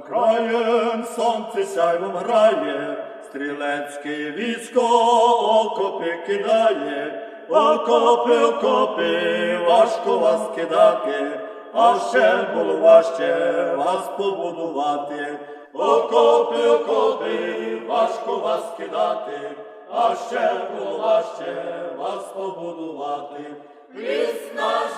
краєм, сонце сяйвом грає, стрілецьке військо окопи кидає, окопи, окопи, важко вас кидати, а ще було важче вас побудувати. Окопи, окопи, важко вас кидати, а ще було важче вас побудувати. Ліс наш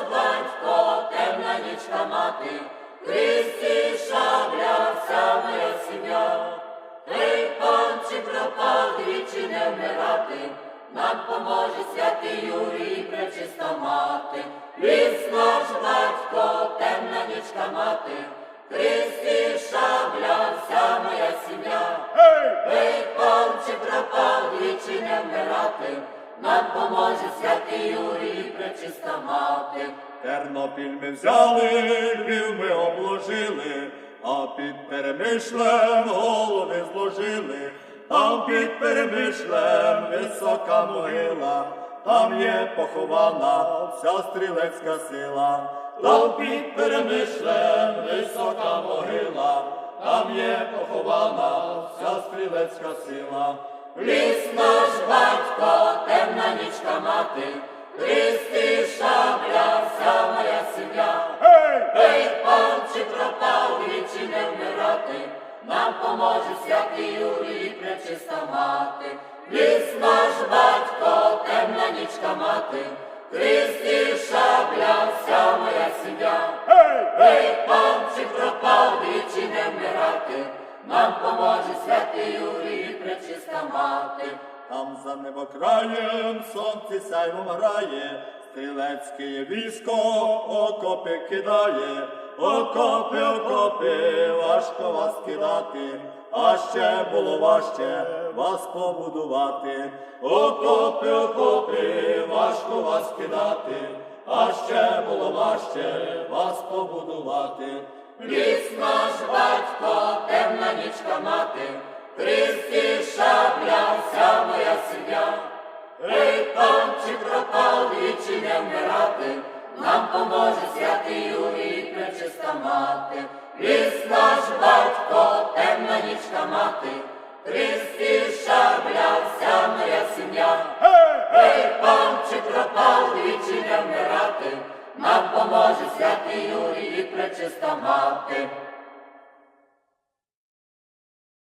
нам поможе святий Юрій, пречиста мати. Ліс наш батько, темна нічка мати, Христі шабля, вся моя сім'я. Ей, чи пропав двічі не вмирати, нам поможе святий Юрій, пречиста мати. Тернопіль ми взяли, Львів ми обложили, а під перемишлем зложили, там під перемишлем висока могила, там є похована вся стрілецька сила, там під перемишлем висока могила, там є похована вся стрілецька сила. Ліс наш батько, темна нічка мати, Христі шабля, вся моя сім'я. Ей, пан, нам поможе святий Юрій, пречиста мати. Ліс наш батько, темна нічка мати, Христі шабля, вся моя сім'я. Ей, пан, чи пропав двічі не вмирати, нам поможе святий Юрій, пречиста мати. Там за небокраєм сонце сяйвом грає, стрілецьке військо окопи кидає, окопи, окопи, важко вас кидати, а ще було важче вас побудувати. Окопи, окопи, важко вас кидати, а ще було важче вас побудувати. Ліс наш батько, темна нічка мати, Христі шабля, вся моя сім'я. Ей, пан, чи пропав двічі не вмирати, нам поможе святий Юрій, пречиста мати. Отче пропав, двічі не вмирати, нам поможе святий Юрій, пречиста мати.